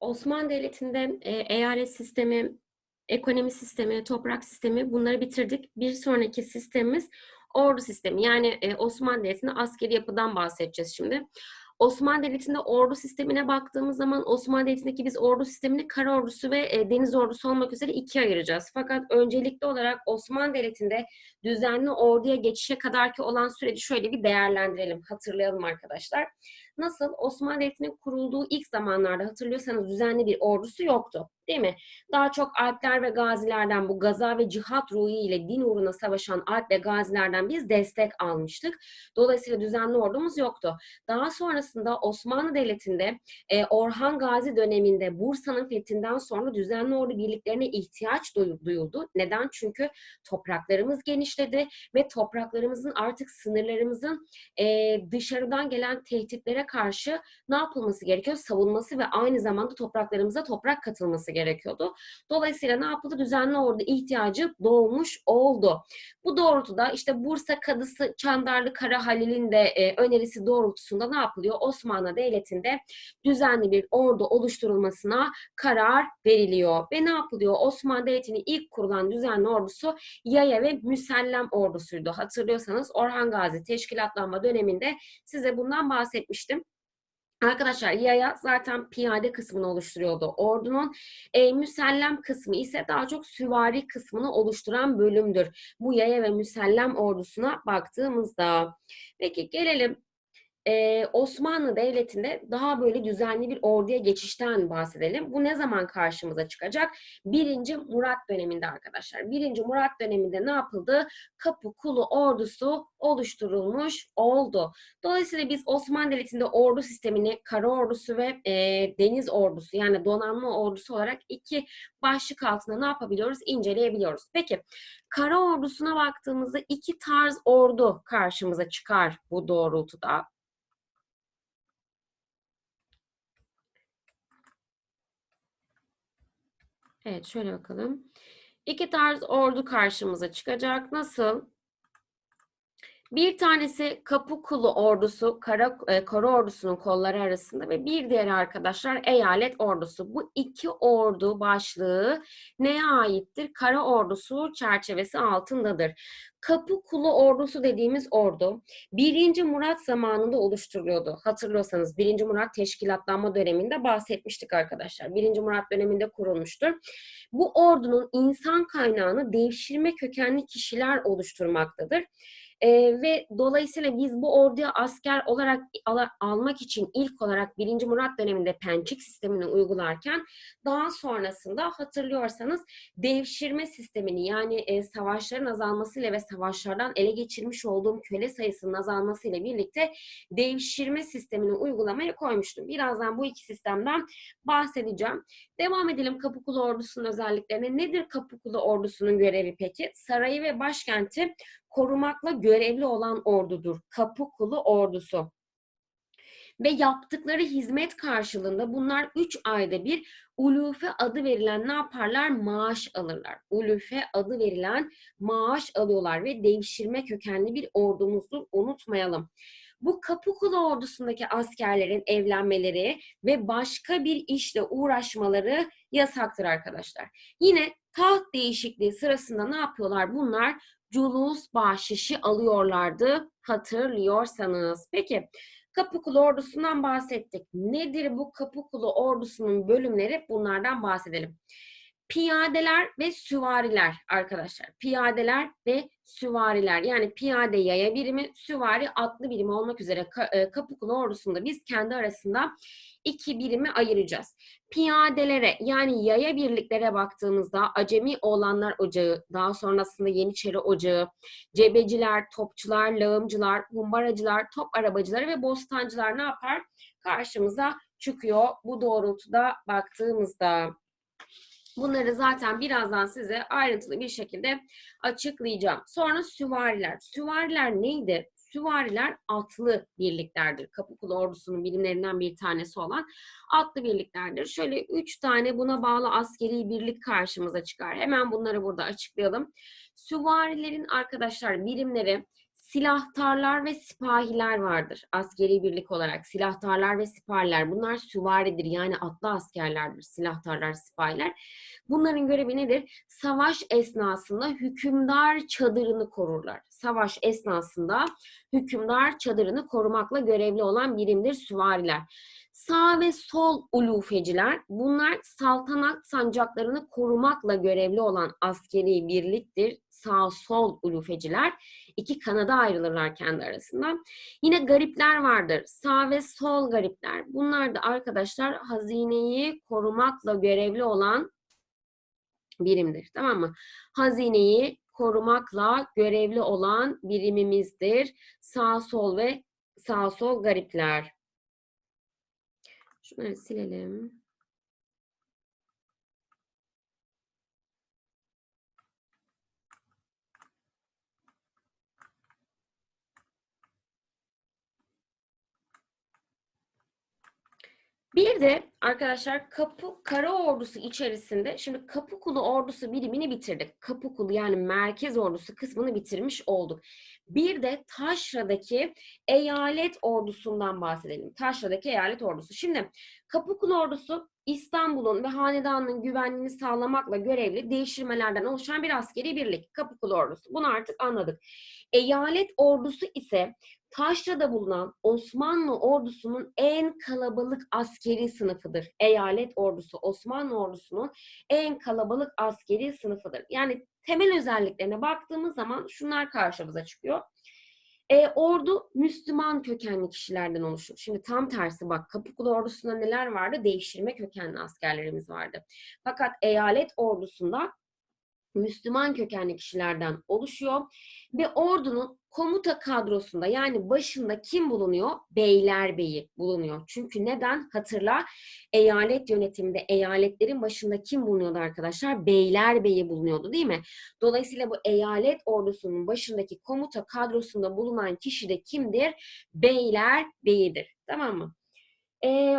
Osmanlı Devleti'nde e, eyalet sistemi, ekonomi sistemi, toprak sistemi bunları bitirdik. Bir sonraki sistemimiz ordu sistemi. Yani e, Osmanlı Devleti'nde askeri yapıdan bahsedeceğiz şimdi. Osmanlı Devleti'nde ordu sistemine baktığımız zaman Osmanlı Devleti'ndeki biz ordu sistemini kara ordusu ve e, deniz ordusu olmak üzere ikiye ayıracağız. Fakat öncelikli olarak Osmanlı Devleti'nde düzenli orduya geçişe kadarki olan süreci şöyle bir değerlendirelim, hatırlayalım arkadaşlar. Nasıl? Osmanlı Devleti'nin kurulduğu ilk zamanlarda hatırlıyorsanız düzenli bir ordusu yoktu. Değil mi? Daha çok Alpler ve Gazilerden bu gaza ve cihat ruhu ile din uğruna savaşan Alp ve Gazilerden biz destek almıştık. Dolayısıyla düzenli ordumuz yoktu. Daha sonrasında Osmanlı Devleti'nde e, Orhan Gazi döneminde Bursa'nın fethinden sonra düzenli ordu birliklerine ihtiyaç duyuldu. Neden? Çünkü topraklarımız genişledi ve topraklarımızın artık sınırlarımızın e, dışarıdan gelen tehditlere karşı ne yapılması gerekiyor? Savunması ve aynı zamanda topraklarımıza toprak katılması gerekiyordu. Dolayısıyla ne yapıldı? Düzenli ordu ihtiyacı doğmuş oldu. Bu doğrultuda işte Bursa Kadısı Çandarlı Kara Halil'in de e, önerisi doğrultusunda ne yapılıyor? Osmanlı Devleti'nde düzenli bir ordu oluşturulmasına karar veriliyor. Ve ne yapılıyor? Osmanlı Devleti'nin ilk kurulan düzenli ordusu Yaya ve Müsellem ordusuydu. Hatırlıyorsanız Orhan Gazi teşkilatlanma döneminde size bundan bahsetmiştim. Arkadaşlar yaya zaten piyade kısmını oluşturuyordu. Ordunun e, müsellem kısmı ise daha çok süvari kısmını oluşturan bölümdür. Bu yaya ve müsellem ordusuna baktığımızda. Peki gelelim ee, Osmanlı Devleti'nde daha böyle düzenli bir orduya geçişten bahsedelim. Bu ne zaman karşımıza çıkacak? Birinci Murat döneminde arkadaşlar. Birinci Murat döneminde ne yapıldı? Kapı Kulu ordusu oluşturulmuş oldu. Dolayısıyla biz Osmanlı Devleti'nde ordu sistemini kara ordusu ve e, deniz ordusu yani donanma ordusu olarak iki başlık altında ne yapabiliyoruz? İnceleyebiliyoruz. Peki kara ordusuna baktığımızda iki tarz ordu karşımıza çıkar bu doğrultuda. Evet şöyle bakalım. İki tarz ordu karşımıza çıkacak. Nasıl? Bir tanesi Kapıkulu ordusu, Kara, e, Kara ordusunun kolları arasında ve bir diğeri arkadaşlar eyalet ordusu. Bu iki ordu başlığı neye aittir? Kara ordusu çerçevesi altındadır. Kapıkulu ordusu dediğimiz ordu 1. Murat zamanında oluşturuluyordu. Hatırlıyorsanız 1. Murat teşkilatlanma döneminde bahsetmiştik arkadaşlar. 1. Murat döneminde kurulmuştur. Bu ordunun insan kaynağını devşirme kökenli kişiler oluşturmaktadır. E, ve dolayısıyla biz bu orduya asker olarak al, almak için ilk olarak 1. Murat döneminde pençik sistemini uygularken daha sonrasında hatırlıyorsanız devşirme sistemini yani e, savaşların azalmasıyla ve savaşlardan ele geçirmiş olduğum köle sayısının azalmasıyla birlikte devşirme sistemini uygulamaya koymuştum. Birazdan bu iki sistemden bahsedeceğim. Devam edelim Kapıkulu ordusunun özelliklerine. Nedir Kapıkulu ordusunun görevi peki? Sarayı ve başkenti korumakla görevli olan ordudur. Kapıkulu ordusu. Ve yaptıkları hizmet karşılığında bunlar 3 ayda bir ulufe adı verilen ne yaparlar? Maaş alırlar. Ulufe adı verilen maaş alıyorlar ve devşirme kökenli bir ordumuzdur. Unutmayalım. Bu Kapıkulu ordusundaki askerlerin evlenmeleri ve başka bir işle uğraşmaları yasaktır arkadaşlar. Yine taht değişikliği sırasında ne yapıyorlar? Bunlar culus bahşişi alıyorlardı hatırlıyorsanız. Peki Kapıkulu ordusundan bahsettik. Nedir bu Kapıkulu ordusunun bölümleri? Bunlardan bahsedelim. Piyadeler ve süvariler arkadaşlar. Piyadeler ve süvariler. Yani piyade yaya birimi, süvari atlı birimi olmak üzere e, Kapıkulu ordusunda biz kendi arasında iki birimi ayıracağız. Piyadelere yani yaya birliklere baktığımızda Acemi Oğlanlar Ocağı, daha sonrasında Yeniçeri Ocağı, cebeciler, topçular, lağımcılar, humbaracılar, top arabacıları ve bostancılar ne yapar? Karşımıza çıkıyor bu doğrultuda baktığımızda. Bunları zaten birazdan size ayrıntılı bir şekilde açıklayacağım. Sonra süvariler. Süvariler neydi? Süvariler atlı birliklerdir. Kapıkulu ordusunun birimlerinden bir tanesi olan atlı birliklerdir. Şöyle üç tane buna bağlı askeri birlik karşımıza çıkar. Hemen bunları burada açıklayalım. Süvarilerin arkadaşlar birimleri silahtarlar ve sipahiler vardır. Askeri birlik olarak silahtarlar ve sipahiler. Bunlar süvaridir yani atlı askerlerdir. Silahtarlar, sipahiler. Bunların görevi nedir? Savaş esnasında hükümdar çadırını korurlar. Savaş esnasında hükümdar çadırını korumakla görevli olan birimdir süvariler. Sağ ve sol ulufeciler bunlar saltanat sancaklarını korumakla görevli olan askeri birliktir. Sağ sol ulufeciler iki kanada ayrılırlar kendi arasında. Yine garipler vardır. Sağ ve sol garipler. Bunlar da arkadaşlar hazineyi korumakla görevli olan birimdir. Tamam mı? Hazineyi korumakla görevli olan birimimizdir. Sağ sol ve sağ sol garipler. Şunları silelim. Bir de arkadaşlar Kapı Kara Ordusu içerisinde şimdi Kapıkulu Ordusu birimini bitirdik. Kapıkulu yani merkez ordusu kısmını bitirmiş olduk. Bir de Taşra'daki eyalet ordusundan bahsedelim. Taşra'daki eyalet ordusu. Şimdi Kapıkulu ordusu İstanbul'un ve hanedanın güvenliğini sağlamakla görevli değiştirmelerden oluşan bir askeri birlik. Kapıkulu ordusu. Bunu artık anladık. Eyalet ordusu ise Taşra'da bulunan Osmanlı ordusunun en kalabalık askeri sınıfıdır. Eyalet ordusu Osmanlı ordusunun en kalabalık askeri sınıfıdır. Yani temel özelliklerine baktığımız zaman şunlar karşımıza çıkıyor. E, ordu Müslüman kökenli kişilerden oluşur. Şimdi tam tersi bak Kapıkulu ordusunda neler vardı? Devşirme kökenli askerlerimiz vardı. Fakat eyalet ordusunda Müslüman kökenli kişilerden oluşuyor ve ordunun komuta kadrosunda yani başında kim bulunuyor? Beylerbeyi bulunuyor. Çünkü neden? Hatırla eyalet yönetiminde eyaletlerin başında kim bulunuyordu arkadaşlar? Beylerbeyi bulunuyordu değil mi? Dolayısıyla bu eyalet ordusunun başındaki komuta kadrosunda bulunan kişi de kimdir? Beylerbeyidir. Tamam mı? Ee,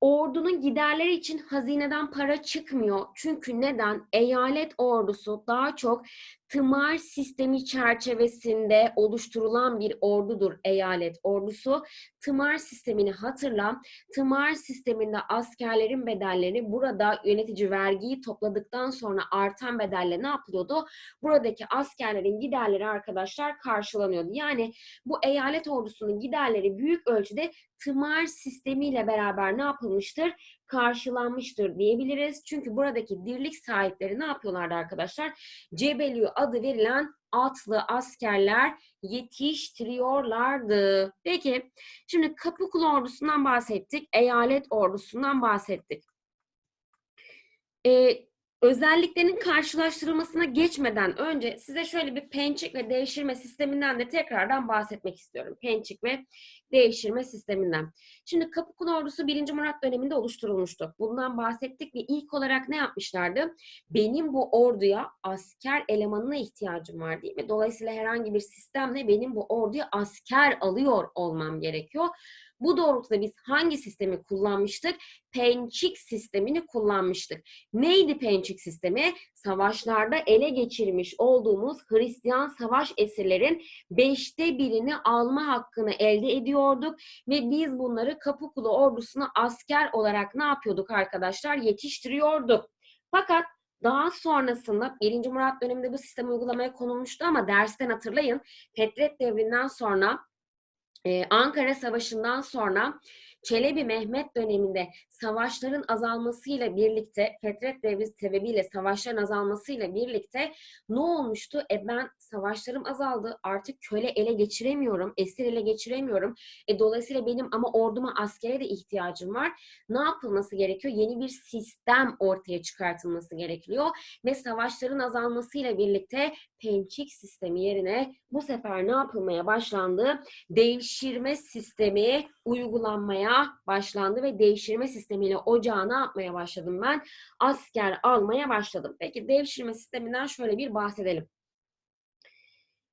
ordunun giderleri için hazineden para çıkmıyor. Çünkü neden? Eyalet ordusu daha çok tımar sistemi çerçevesinde oluşturulan bir ordudur eyalet ordusu. Tımar sistemini hatırla. Tımar sisteminde askerlerin bedelleri burada yönetici vergiyi topladıktan sonra artan bedelle ne yapılıyordu? Buradaki askerlerin giderleri arkadaşlar karşılanıyordu. Yani bu eyalet ordusunun giderleri büyük ölçüde tımar sistemiyle beraber ne yapılmıştır? Karşılanmıştır diyebiliriz. Çünkü buradaki dirlik sahipleri ne yapıyorlardı arkadaşlar? Cebelü adı verilen atlı askerler yetiştiriyorlardı. Peki şimdi Kapıkulu ordusundan bahsettik. Eyalet ordusundan bahsettik. Ee, özelliklerinin karşılaştırılmasına geçmeden önce size şöyle bir pençik ve devşirme sisteminden de tekrardan bahsetmek istiyorum. Pençik ve devşirme sisteminden. Şimdi Kapıkulu Ordusu 1. Murat döneminde oluşturulmuştu. Bundan bahsettik ve ilk olarak ne yapmışlardı? Benim bu orduya asker elemanına ihtiyacım var değil mi? Dolayısıyla herhangi bir sistemle benim bu orduya asker alıyor olmam gerekiyor. Bu doğrultuda biz hangi sistemi kullanmıştık? Pençik sistemini kullanmıştık. Neydi Pençik sistemi? Savaşlarda ele geçirmiş olduğumuz Hristiyan savaş esirlerin beşte birini alma hakkını elde ediyorduk ve biz bunları Kapıkulu ordusuna asker olarak ne yapıyorduk arkadaşlar? Yetiştiriyorduk. Fakat daha sonrasında 1. Murat döneminde bu sistem uygulamaya konulmuştu ama dersten hatırlayın Fetret devrinden sonra Ankara Savaşı'ndan sonra Çelebi Mehmet döneminde savaşların azalmasıyla birlikte, Fetret devri sebebiyle savaşların azalmasıyla birlikte ne olmuştu? E ben savaşlarım azaldı, artık köle ele geçiremiyorum, esir ele geçiremiyorum. E dolayısıyla benim ama orduma askere de ihtiyacım var. Ne yapılması gerekiyor? Yeni bir sistem ortaya çıkartılması gerekiyor ve savaşların azalmasıyla birlikte pençik sistemi yerine bu sefer ne yapılmaya başlandı? Devşirme sistemi uygulanmaya başlandı ve devşirme sistemiyle ocağı ne yapmaya başladım ben? Asker almaya başladım. Peki devşirme sisteminden şöyle bir bahsedelim.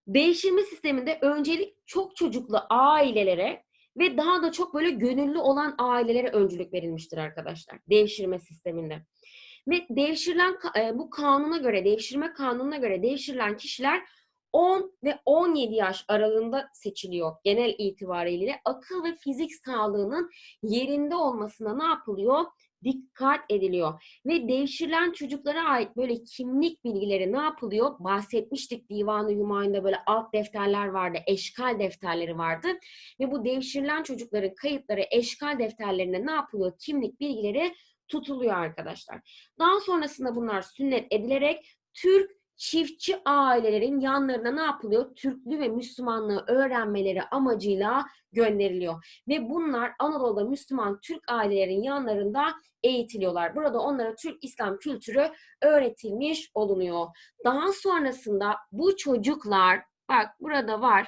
Devşirme sisteminde öncelik çok çocuklu ailelere ve daha da çok böyle gönüllü olan ailelere öncülük verilmiştir arkadaşlar. Devşirme sisteminde. Ve devşirilen bu kanuna göre, devşirme kanununa göre devşirilen kişiler 10 ve 17 yaş aralığında seçiliyor genel itibariyle. Akıl ve fizik sağlığının yerinde olmasına ne yapılıyor? Dikkat ediliyor. Ve devşirilen çocuklara ait böyle kimlik bilgileri ne yapılıyor? Bahsetmiştik Divan-ı Hümayun'da böyle alt defterler vardı, eşkal defterleri vardı. Ve bu devşirilen çocukların kayıtları eşkal defterlerine ne yapılıyor? Kimlik bilgileri tutuluyor arkadaşlar. Daha sonrasında bunlar sünnet edilerek Türk çiftçi ailelerin yanlarına ne yapılıyor? Türklüğü ve Müslümanlığı öğrenmeleri amacıyla gönderiliyor. Ve bunlar Anadolu'da Müslüman Türk ailelerin yanlarında eğitiliyorlar. Burada onlara Türk İslam kültürü öğretilmiş olunuyor. Daha sonrasında bu çocuklar, bak burada var,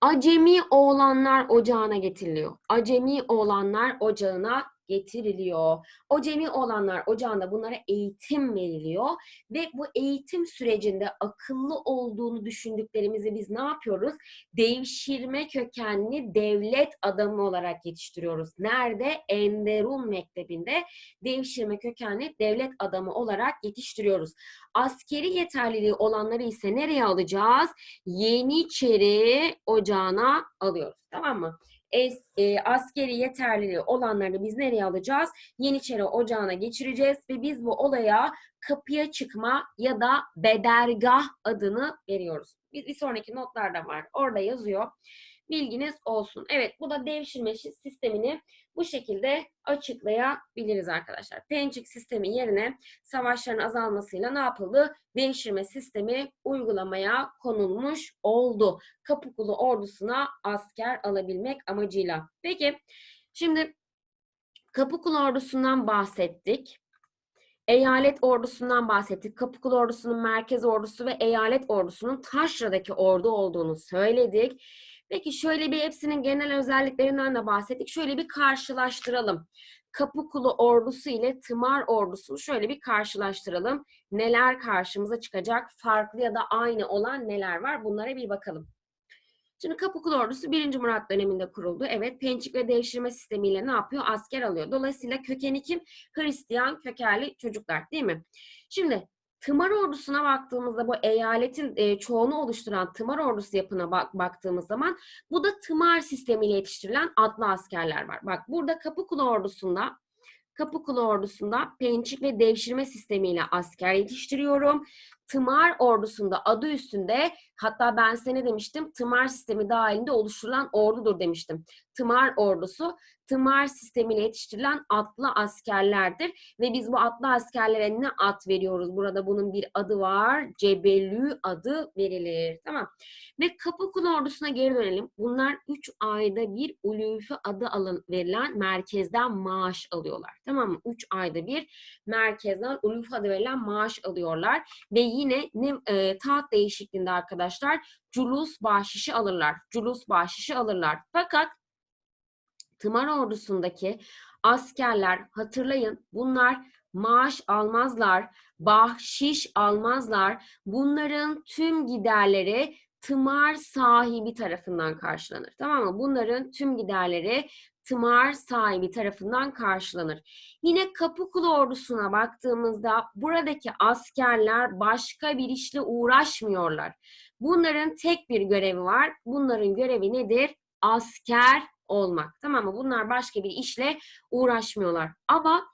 Acemi oğlanlar ocağına getiriliyor. Acemi oğlanlar ocağına getiriliyor. O cemi olanlar ocağında bunlara eğitim veriliyor ve bu eğitim sürecinde akıllı olduğunu düşündüklerimizi biz ne yapıyoruz? Devşirme kökenli devlet adamı olarak yetiştiriyoruz. Nerede? Enderun Mektebi'nde devşirme kökenli devlet adamı olarak yetiştiriyoruz. Askeri yeterliliği olanları ise nereye alacağız? Yeniçeri ocağına alıyoruz. Tamam mı? Es, e, askeri yeterliliği olanları biz nereye alacağız? Yeniçeri Ocağı'na geçireceğiz ve biz bu olaya kapıya çıkma ya da bedergah adını veriyoruz. Bir, bir sonraki notlarda var. Orada yazıyor. Bilginiz olsun. Evet bu da devşirme sistemini bu şekilde açıklayabiliriz arkadaşlar. Pençik sistemi yerine savaşların azalmasıyla ne yapıldı? Devşirme sistemi uygulamaya konulmuş oldu. Kapıkulu ordusuna asker alabilmek amacıyla. Peki şimdi Kapıkulu ordusundan bahsettik. Eyalet ordusundan bahsettik. Kapıkulu ordusunun merkez ordusu ve eyalet ordusunun taşradaki ordu olduğunu söyledik. Peki şöyle bir hepsinin genel özelliklerinden de bahsettik. Şöyle bir karşılaştıralım. Kapıkulu ordusu ile Tımar ordusunu şöyle bir karşılaştıralım. Neler karşımıza çıkacak? Farklı ya da aynı olan neler var? Bunlara bir bakalım. Şimdi Kapıkulu ordusu 1. Murat döneminde kuruldu. Evet pençik ve devşirme sistemiyle ne yapıyor? Asker alıyor. Dolayısıyla kökeni kim? Hristiyan kökerli çocuklar değil mi? Şimdi Tımar ordusuna baktığımızda bu eyaletin e, çoğunu oluşturan Tımar ordusu yapına bak, baktığımız zaman bu da Tımar sistemiyle yetiştirilen atlı askerler var. Bak burada Kapıkulu ordusunda Kapıkulu ordusunda pençik ve devşirme sistemiyle asker yetiştiriyorum. Tımar ordusunda adı üstünde hatta ben size ne demiştim? Tımar sistemi dahilinde oluşturulan ordudur demiştim. Tımar ordusu tımar sistemiyle yetiştirilen atlı askerlerdir. Ve biz bu atlı askerlere ne at veriyoruz? Burada bunun bir adı var. Cebelü adı verilir. Tamam. Ve Kapıkulu ordusuna geri dönelim. Bunlar 3 ayda bir ulüfü adı alın, verilen merkezden maaş alıyorlar. Tamam mı? 3 ayda bir merkezden ulüfü adı verilen maaş alıyorlar. Ve yine ne, e, taht değişikliğinde arkadaşlar culus bahşişi alırlar. Culus bahşişi alırlar. Fakat Tımar ordusundaki askerler hatırlayın bunlar maaş almazlar, bahşiş almazlar. Bunların tüm giderleri tımar sahibi tarafından karşılanır. Tamam mı? Bunların tüm giderleri tımar sahibi tarafından karşılanır. Yine Kapıkulu ordusuna baktığımızda buradaki askerler başka bir işle uğraşmıyorlar. Bunların tek bir görevi var. Bunların görevi nedir? Asker olmak. Tamam mı? Bunlar başka bir işle uğraşmıyorlar. Ama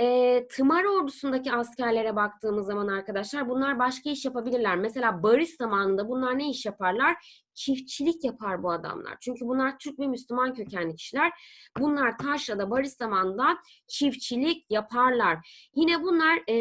e, tımar ordusundaki askerlere baktığımız zaman arkadaşlar bunlar başka iş yapabilirler. Mesela barış zamanında bunlar ne iş yaparlar? Çiftçilik yapar bu adamlar. Çünkü bunlar Türk ve Müslüman kökenli kişiler. Bunlar taşrada barış zamanında çiftçilik yaparlar. Yine bunlar e,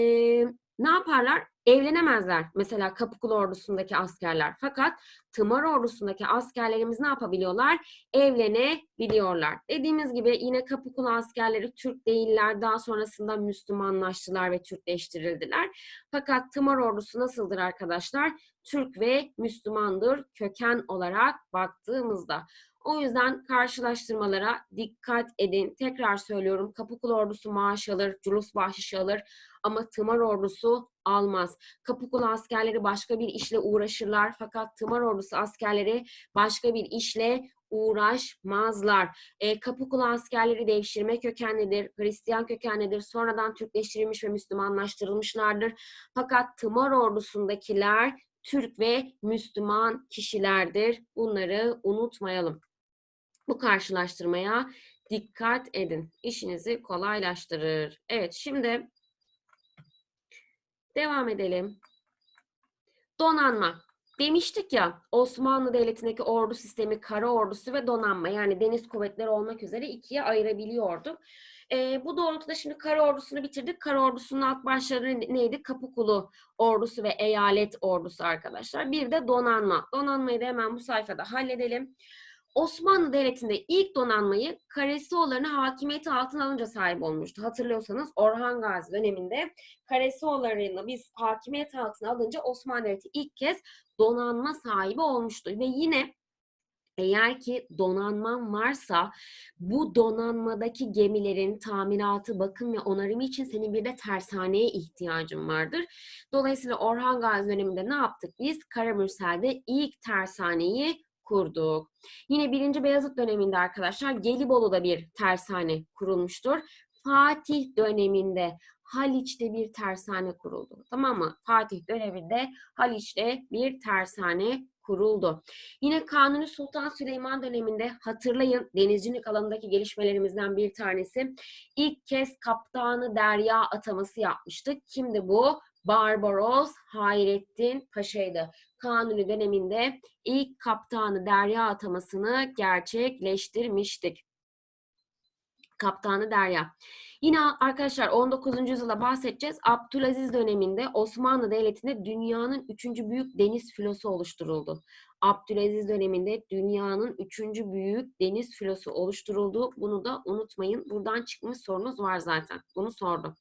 ne yaparlar? Evlenemezler. Mesela Kapıkulu ordusundaki askerler. Fakat Tımar ordusundaki askerlerimiz ne yapabiliyorlar? Evlenebiliyorlar. Dediğimiz gibi yine Kapıkulu askerleri Türk değiller. Daha sonrasında Müslümanlaştılar ve Türkleştirildiler. Fakat Tımar ordusu nasıldır arkadaşlar? Türk ve Müslümandır köken olarak baktığımızda. O yüzden karşılaştırmalara dikkat edin. Tekrar söylüyorum Kapıkulu ordusu maaş alır, culus bahşiş alır ama Tımar ordusu almaz. Kapıkulu askerleri başka bir işle uğraşırlar fakat Tımar ordusu askerleri başka bir işle uğraşmazlar. E, Kapıkulu askerleri devşirme kökenlidir, Hristiyan kökenlidir, sonradan Türkleştirilmiş ve Müslümanlaştırılmışlardır. Fakat Tımar ordusundakiler Türk ve Müslüman kişilerdir. Bunları unutmayalım. Bu karşılaştırmaya dikkat edin. İşinizi kolaylaştırır. Evet şimdi devam edelim. Donanma. Demiştik ya Osmanlı Devleti'ndeki ordu sistemi kara ordusu ve donanma yani deniz kuvvetleri olmak üzere ikiye ayırabiliyorduk. Ee, bu doğrultuda şimdi kara ordusunu bitirdik. Kara ordusunun alt başları neydi? Kapıkulu ordusu ve eyalet ordusu arkadaşlar. Bir de donanma. Donanmayı da hemen bu sayfada halledelim. Osmanlı Devleti'nde ilk donanmayı Karesioğulları'nın hakimiyeti altına alınca sahip olmuştu. Hatırlıyorsanız Orhan Gazi döneminde Karesioğulları'nı biz hakimiyet altına alınca Osmanlı Devleti ilk kez donanma sahibi olmuştu. Ve yine eğer ki donanman varsa bu donanmadaki gemilerin tamiratı, bakım ve onarımı için senin bir de tersaneye ihtiyacın vardır. Dolayısıyla Orhan Gazi döneminde ne yaptık biz? Karamürsel'de ilk tersaneyi kurduk. Yine 1. Beyazıt döneminde arkadaşlar Gelibolu'da bir tersane kurulmuştur. Fatih döneminde Haliç'te bir tersane kuruldu. Tamam mı? Fatih döneminde Haliç'te bir tersane kuruldu. Yine Kanuni Sultan Süleyman döneminde hatırlayın denizcilik alanındaki gelişmelerimizden bir tanesi. İlk kez kaptanı derya ataması yapmıştık. Kimdi bu? Barbaros Hayrettin Paşa'ydı. Kanuni döneminde ilk kaptanı derya atamasını gerçekleştirmiştik. Kaptanı Derya. Yine arkadaşlar 19. yüzyılda bahsedeceğiz. Abdülaziz döneminde Osmanlı Devleti'nde dünyanın üçüncü büyük deniz filosu oluşturuldu. Abdülaziz döneminde dünyanın üçüncü büyük deniz filosu oluşturuldu. Bunu da unutmayın. Buradan çıkmış sorunuz var zaten. Bunu sordum.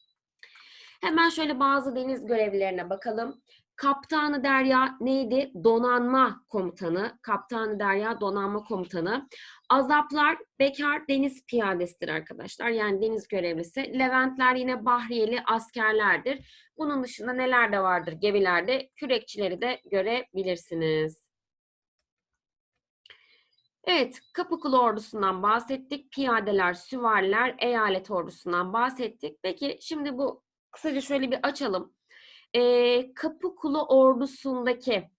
Hemen şöyle bazı deniz görevlilerine bakalım. Kaptanı Derya neydi? Donanma komutanı. Kaptanı Derya donanma komutanı. Azaplar bekar deniz piyadesidir arkadaşlar. Yani deniz görevlisi. Leventler yine bahriyeli askerlerdir. Bunun dışında neler de vardır gemilerde? Kürekçileri de görebilirsiniz. Evet, Kapıkulu ordusundan bahsettik. Piyadeler, süvariler, eyalet ordusundan bahsettik. Peki şimdi bu kısaca şöyle bir açalım e, Kapıkulu ordusundaki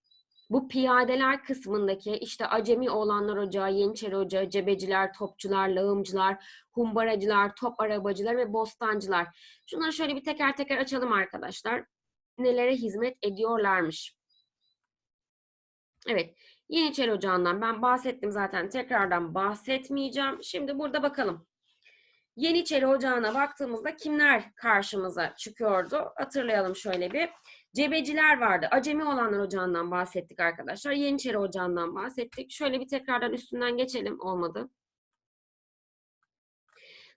bu piyadeler kısmındaki işte Acemi oğlanlar ocağı, Yeniçeri ocağı, cebeciler, topçular, lağımcılar, humbaracılar, top arabacılar ve bostancılar. Şunları şöyle bir teker teker açalım arkadaşlar. Nelere hizmet ediyorlarmış. Evet. Yeniçeri Ocağı'ndan ben bahsettim zaten. Tekrardan bahsetmeyeceğim. Şimdi burada bakalım. Yeniçeri Ocağı'na baktığımızda kimler karşımıza çıkıyordu? Hatırlayalım şöyle bir. Cebeciler vardı. Acemi olanlar ocağından bahsettik arkadaşlar. Yeniçeri Ocağı'ndan bahsettik. Şöyle bir tekrardan üstünden geçelim. Olmadı.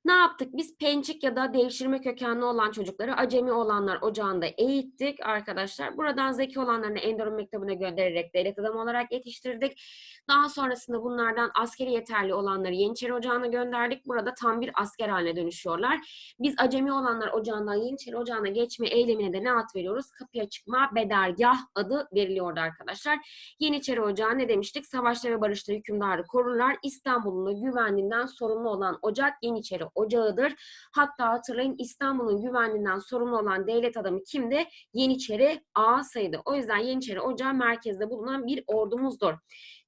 Ne yaptık? Biz pençik ya da devşirme kökenli olan çocukları acemi olanlar ocağında eğittik arkadaşlar. Buradan zeki olanlarını Enderun Mektebi'ne göndererek devlet adamı olarak yetiştirdik. Daha sonrasında bunlardan askeri yeterli olanları Yeniçeri Ocağı'na gönderdik. Burada tam bir asker haline dönüşüyorlar. Biz acemi olanlar ocağından Yeniçeri Ocağı'na geçme eylemine de ne ad veriyoruz? Kapıya çıkma bedargah adı veriliyordu arkadaşlar. Yeniçeri Ocağı ne demiştik? Savaşta ve barışta hükümdarı korurlar. İstanbul'un güvenliğinden sorumlu olan ocak Yeniçeri Ocağı'dır. Hatta hatırlayın İstanbul'un güvenliğinden sorumlu olan devlet adamı kimdi? Yeniçeri Ağası'ydı. O yüzden Yeniçeri Ocağı merkezde bulunan bir ordumuzdur.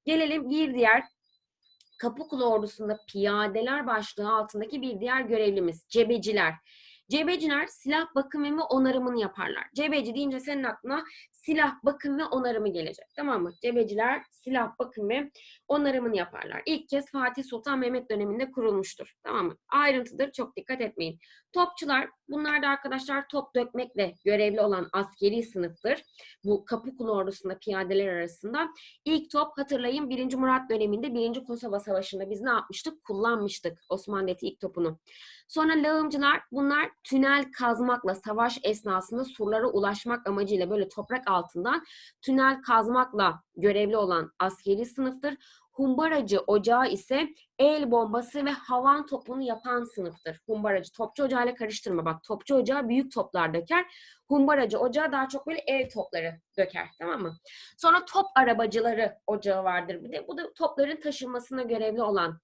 Gelelim bir diğer Kapıkulu ordusunda piyadeler başlığı altındaki bir diğer görevlimiz cebeciler. Cebeciler silah bakım ve onarımını yaparlar. Cebeci deyince senin aklına silah bakım ve onarımı gelecek. Tamam mı? Cebeciler silah bakım ve onarımını yaparlar. İlk kez Fatih Sultan Mehmet döneminde kurulmuştur. Tamam mı? Ayrıntıdır çok dikkat etmeyin. Topçular bunlar da arkadaşlar top dökmekle görevli olan askeri sınıftır. Bu Kapıkulu ordusunda piyadeler arasında. İlk top hatırlayın 1. Murat döneminde 1. Kosova Savaşı'nda biz ne yapmıştık? Kullanmıştık Devleti ilk topunu. Sonra lağımcılar bunlar tünel kazmakla savaş esnasında surlara ulaşmak amacıyla böyle toprak altından tünel kazmakla görevli olan askeri sınıftır. Humbaracı ocağı ise el bombası ve havan topunu yapan sınıftır. Humbaracı topçu ocağıyla karıştırma bak. Topçu ocağı büyük toplar döker. Humbaracı ocağı daha çok böyle el topları döker. Tamam mı? Sonra top arabacıları ocağı vardır bir de. Bu da topların taşınmasına görevli olan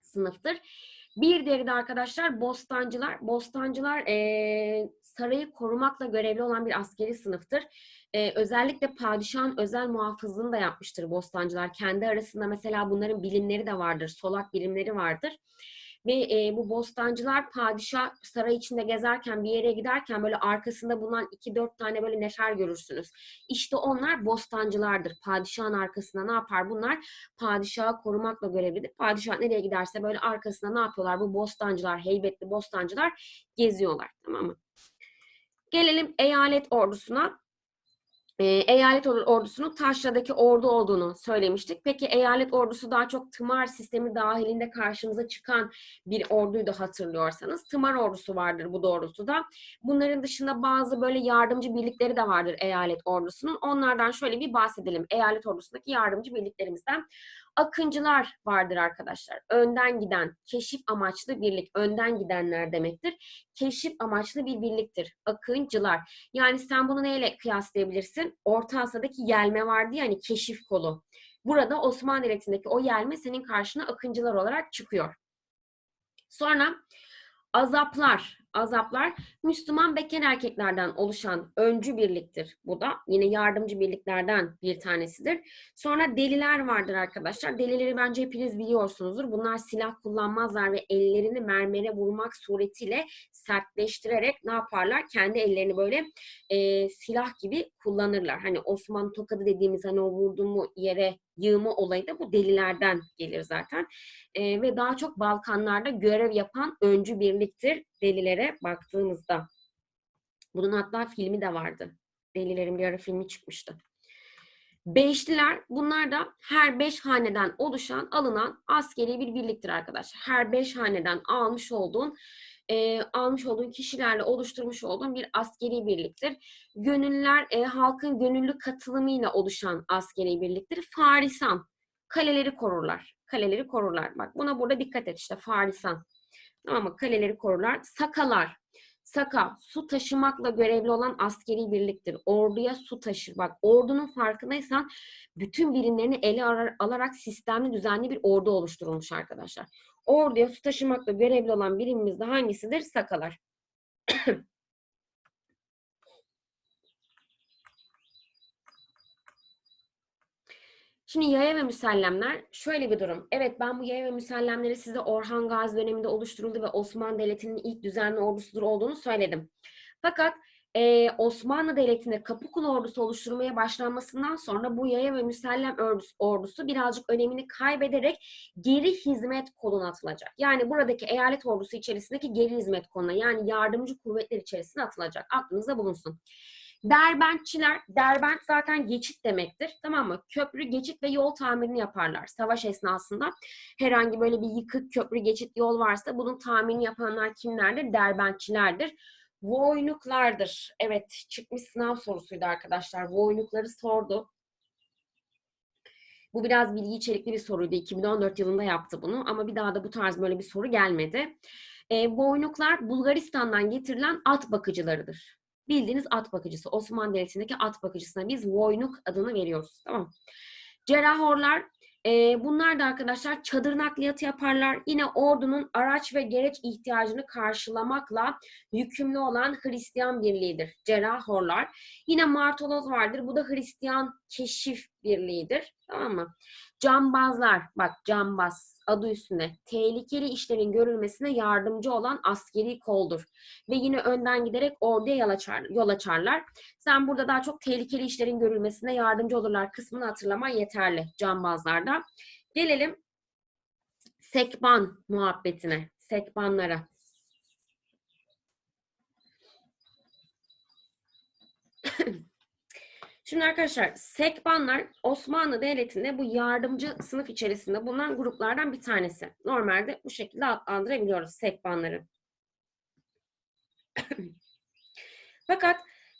sınıftır. Bir diğeri de arkadaşlar bostancılar. Bostancılar eee, sarayı korumakla görevli olan bir askeri sınıftır. Eee, özellikle padişahın özel muhafızlığını da yapmıştır bostancılar. Kendi arasında mesela bunların bilimleri de vardır. Solak bilimleri vardır. Ve eee, bu bostancılar padişah saray içinde gezerken bir yere giderken böyle arkasında bulunan iki dört tane böyle nefer görürsünüz. İşte onlar bostancılardır. Padişahın arkasında ne yapar bunlar? Padişahı korumakla görevlidir. Padişah nereye giderse böyle arkasında ne yapıyorlar? Bu bostancılar, heybetli bostancılar geziyorlar. Tamam mı? Gelelim eyalet ordusuna. Ee, eyalet or- ordusunun taşradaki ordu olduğunu söylemiştik. Peki eyalet ordusu daha çok tımar sistemi dahilinde karşımıza çıkan bir orduydu hatırlıyorsanız. Tımar ordusu vardır bu doğrultuda. Bunların dışında bazı böyle yardımcı birlikleri de vardır eyalet ordusunun. Onlardan şöyle bir bahsedelim. Eyalet ordusundaki yardımcı birliklerimizden. Akıncılar vardır arkadaşlar. Önden giden, keşif amaçlı birlik. Önden gidenler demektir. Keşif amaçlı bir birliktir. Akıncılar. Yani sen bunu neyle kıyaslayabilirsin? Orta Asya'daki yelme vardı ya hani keşif kolu. Burada Osmanlı Devleti'ndeki o yelme senin karşına akıncılar olarak çıkıyor. Sonra azaplar. Azaplar Müslüman bekar erkeklerden oluşan öncü birliktir bu da. Yine yardımcı birliklerden bir tanesidir. Sonra deliler vardır arkadaşlar. Delileri bence hepiniz biliyorsunuzdur. Bunlar silah kullanmazlar ve ellerini mermere vurmak suretiyle sertleştirerek ne yaparlar? Kendi ellerini böyle e, silah gibi kullanırlar. Hani Osmanlı tokadı dediğimiz hani o vurdu mu yere yığma olayı da bu delilerden gelir zaten. E, ve daha çok Balkanlarda görev yapan öncü birliktir delilere baktığımızda. Bunun hatta filmi de vardı. Delilerin bir ara filmi çıkmıştı. Beşliler bunlar da her beş haneden oluşan alınan askeri bir birliktir arkadaşlar. Her beş haneden almış olduğun e, almış olduğun kişilerle oluşturmuş olduğun bir askeri birliktir. Gönüllüler e, halkın gönüllü katılımıyla oluşan askeri birliktir. Farisan kaleleri korurlar. Kaleleri korurlar. Bak buna burada dikkat et işte farisan. Tamam mı? Kaleleri korurlar. Sakalar. Saka su taşımakla görevli olan askeri birliktir. Orduya su taşır. Bak ordunun farkındaysan bütün birimlerini ele alarak sistemli düzenli bir ordu oluşturulmuş arkadaşlar. Orduya su taşımakla görevli olan birimimiz de hangisidir? Sakalar. Şimdi yaya ve müsellemler şöyle bir durum. Evet ben bu yaya ve müsellemleri size Orhan Gazi döneminde oluşturuldu ve Osmanlı Devleti'nin ilk düzenli ordusudur olduğunu söyledim. Fakat e, Osmanlı Devleti'nde Kapıkulu ordusu oluşturmaya başlanmasından sonra bu yaya ve müsellem ordusu, ordusu birazcık önemini kaybederek geri hizmet koluna atılacak. Yani buradaki eyalet ordusu içerisindeki geri hizmet koluna yani yardımcı kuvvetler içerisine atılacak. Aklınızda bulunsun. Derbentçiler, derbent zaten geçit demektir. Tamam mı? Köprü, geçit ve yol tamirini yaparlar savaş esnasında. Herhangi böyle bir yıkık köprü, geçit, yol varsa bunun tamirini yapanlar kimlerdir? Derbentçilerdir. Voynuklardır. Evet, çıkmış sınav sorusuydu arkadaşlar. Voynukları sordu. Bu biraz bilgi içerikli bir soruydu. 2014 yılında yaptı bunu ama bir daha da bu tarz böyle bir soru gelmedi. E, voynuklar Bulgaristan'dan getirilen at bakıcılarıdır. Bildiğiniz at bakıcısı. Osmanlı Devleti'ndeki at bakıcısına biz voynuk adını veriyoruz. Tamam? Cerrahorlar e, bunlar da arkadaşlar çadır nakliyatı yaparlar. Yine ordunun araç ve gereç ihtiyacını karşılamakla yükümlü olan Hristiyan birliğidir. Cerrahorlar. Yine martoloz vardır. Bu da Hristiyan keşif birliğidir. Tamam mı? Cambazlar, bak cambaz adı üstünde tehlikeli işlerin görülmesine yardımcı olan askeri koldur. Ve yine önden giderek orduya yol, açar, yol açarlar. Sen burada daha çok tehlikeli işlerin görülmesine yardımcı olurlar kısmını hatırlaman yeterli cambazlarda. Gelelim sekban muhabbetine, sekbanlara. Şimdi arkadaşlar sekbanlar Osmanlı Devleti'nde bu yardımcı sınıf içerisinde bulunan gruplardan bir tanesi. Normalde bu şekilde adlandırabiliyoruz sekbanları. Fakat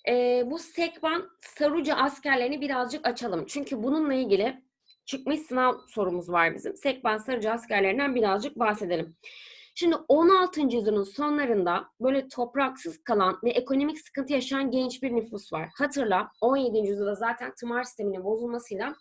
e, bu sekban Saruca askerlerini birazcık açalım. Çünkü bununla ilgili çıkmış sınav sorumuz var bizim. Sekban Saruca askerlerinden birazcık bahsedelim. Şimdi 16. yüzyılın sonlarında böyle topraksız kalan ve ekonomik sıkıntı yaşayan genç bir nüfus var. Hatırla 17. yüzyılda zaten tımar sisteminin bozulmasıyla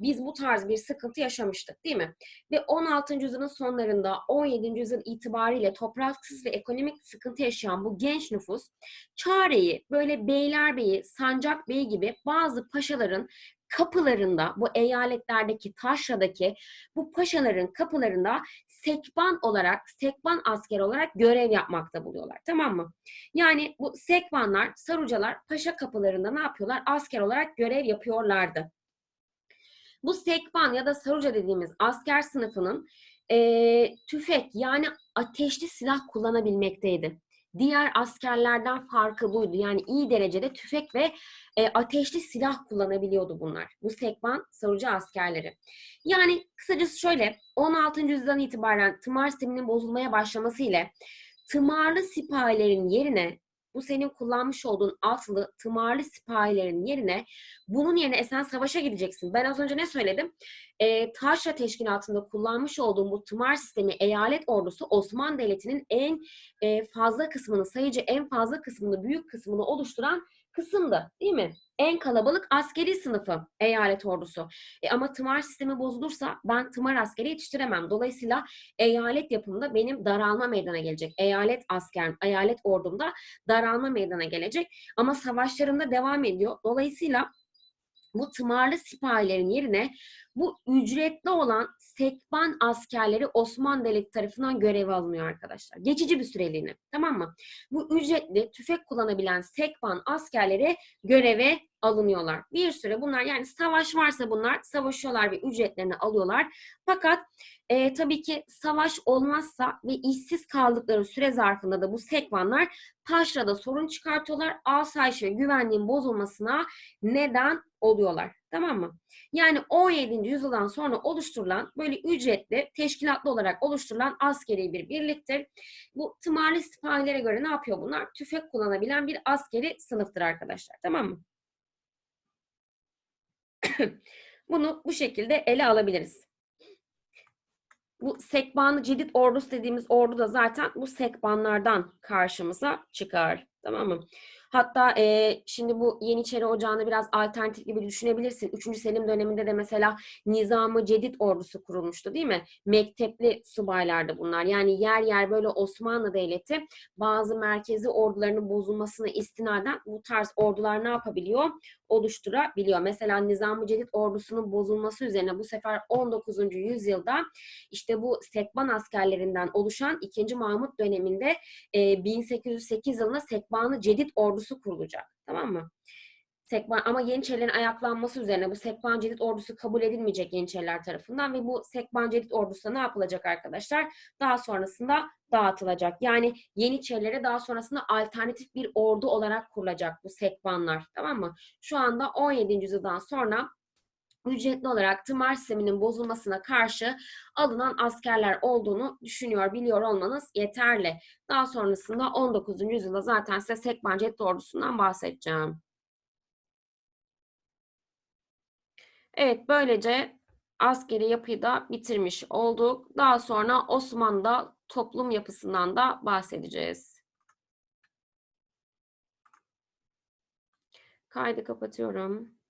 biz bu tarz bir sıkıntı yaşamıştık değil mi? Ve 16. yüzyılın sonlarında 17. yüzyıl itibariyle topraksız ve ekonomik sıkıntı yaşayan bu genç nüfus çareyi böyle Beylerbeyi, Sancakbey gibi bazı paşaların kapılarında bu eyaletlerdeki taşradaki bu paşaların kapılarında sekban olarak sekban asker olarak görev yapmakta buluyorlar tamam mı? Yani bu sekbanlar sarucalar paşa kapılarında ne yapıyorlar? Asker olarak görev yapıyorlardı. Bu sekban ya da saruca dediğimiz asker sınıfının e, tüfek yani ateşli silah kullanabilmekteydi. Diğer askerlerden farkı buydu. Yani iyi derecede tüfek ve e, ateşli silah kullanabiliyordu bunlar. Bu sekban sarucu askerleri. Yani kısacası şöyle 16. yüzyıldan itibaren tımar sisteminin bozulmaya başlaması ile tımarlı sipahilerin yerine bu senin kullanmış olduğun atlı tımarlı sipahilerin yerine bunun yerine e sen savaşa gideceksin. Ben az önce ne söyledim? E, Taşra Teşkilatı'nda kullanmış olduğum bu tımar sistemi eyalet ordusu Osmanlı Devleti'nin en e, fazla kısmını, sayıcı en fazla kısmını, büyük kısmını oluşturan kısımdı değil mi? En kalabalık askeri sınıfı eyalet ordusu. E ama tımar sistemi bozulursa ben tımar askeri yetiştiremem. Dolayısıyla eyalet yapımında benim daralma meydana gelecek. Eyalet asker, eyalet ordumda daralma meydana gelecek. Ama savaşlarında devam ediyor. Dolayısıyla bu tımarlı sipahilerin yerine bu ücretli olan sekban askerleri Osmanlı Devleti tarafından göreve alınıyor arkadaşlar. Geçici bir süreliğine. Tamam mı? Bu ücretli tüfek kullanabilen sekban askerleri göreve alınıyorlar. Bir süre bunlar yani savaş varsa bunlar savaşıyorlar ve ücretlerini alıyorlar. Fakat e, tabii ki savaş olmazsa ve işsiz kaldıkları süre zarfında da bu sekvanlar taşrada sorun çıkartıyorlar. Asayiş ve güvenliğin bozulmasına neden oluyorlar. Tamam mı? Yani 17. yüzyıldan sonra oluşturulan böyle ücretli, teşkilatlı olarak oluşturulan askeri bir birliktir. Bu tımarlı sipahilere göre ne yapıyor bunlar? Tüfek kullanabilen bir askeri sınıftır arkadaşlar. Tamam mı? Bunu bu şekilde ele alabiliriz. Bu sekbanı cidit ordusu dediğimiz ordu da zaten bu sekbanlardan karşımıza çıkar. Tamam mı? Hatta e, şimdi bu Yeniçeri Ocağı'nı biraz alternatif gibi düşünebilirsin. Üçüncü Selim döneminde de mesela Nizamı Cedid ordusu kurulmuştu değil mi? Mektepli subaylardı bunlar. Yani yer yer böyle Osmanlı Devleti bazı merkezi ordularının bozulmasına istinaden bu tarz ordular ne yapabiliyor? Oluşturabiliyor. Mesela Nizam-ı Cedid ordusunun bozulması üzerine bu sefer 19. yüzyılda işte bu Sekban askerlerinden oluşan 2. Mahmut döneminde e, 1808 yılında Sekban-ı Cedid ordusu kurulacak. Tamam mı? Sekban, ama Yeniçerilerin ayaklanması üzerine bu Sekban Cedid ordusu kabul edilmeyecek Yeniçeriler tarafından ve bu Sekban Cedid ordusu ne yapılacak arkadaşlar? Daha sonrasında dağıtılacak. Yani Yeniçerilere daha sonrasında alternatif bir ordu olarak kurulacak bu Sekbanlar. Tamam mı? Şu anda 17. yüzyıldan sonra ücretli olarak tımar sisteminin bozulmasına karşı alınan askerler olduğunu düşünüyor, biliyor olmanız yeterli. Daha sonrasında 19. yüzyılda zaten size Sekban Cedid ordusundan bahsedeceğim. Evet, böylece askeri yapıyı da bitirmiş olduk. Daha sonra Osmanlı'da toplum yapısından da bahsedeceğiz. Kaydı kapatıyorum.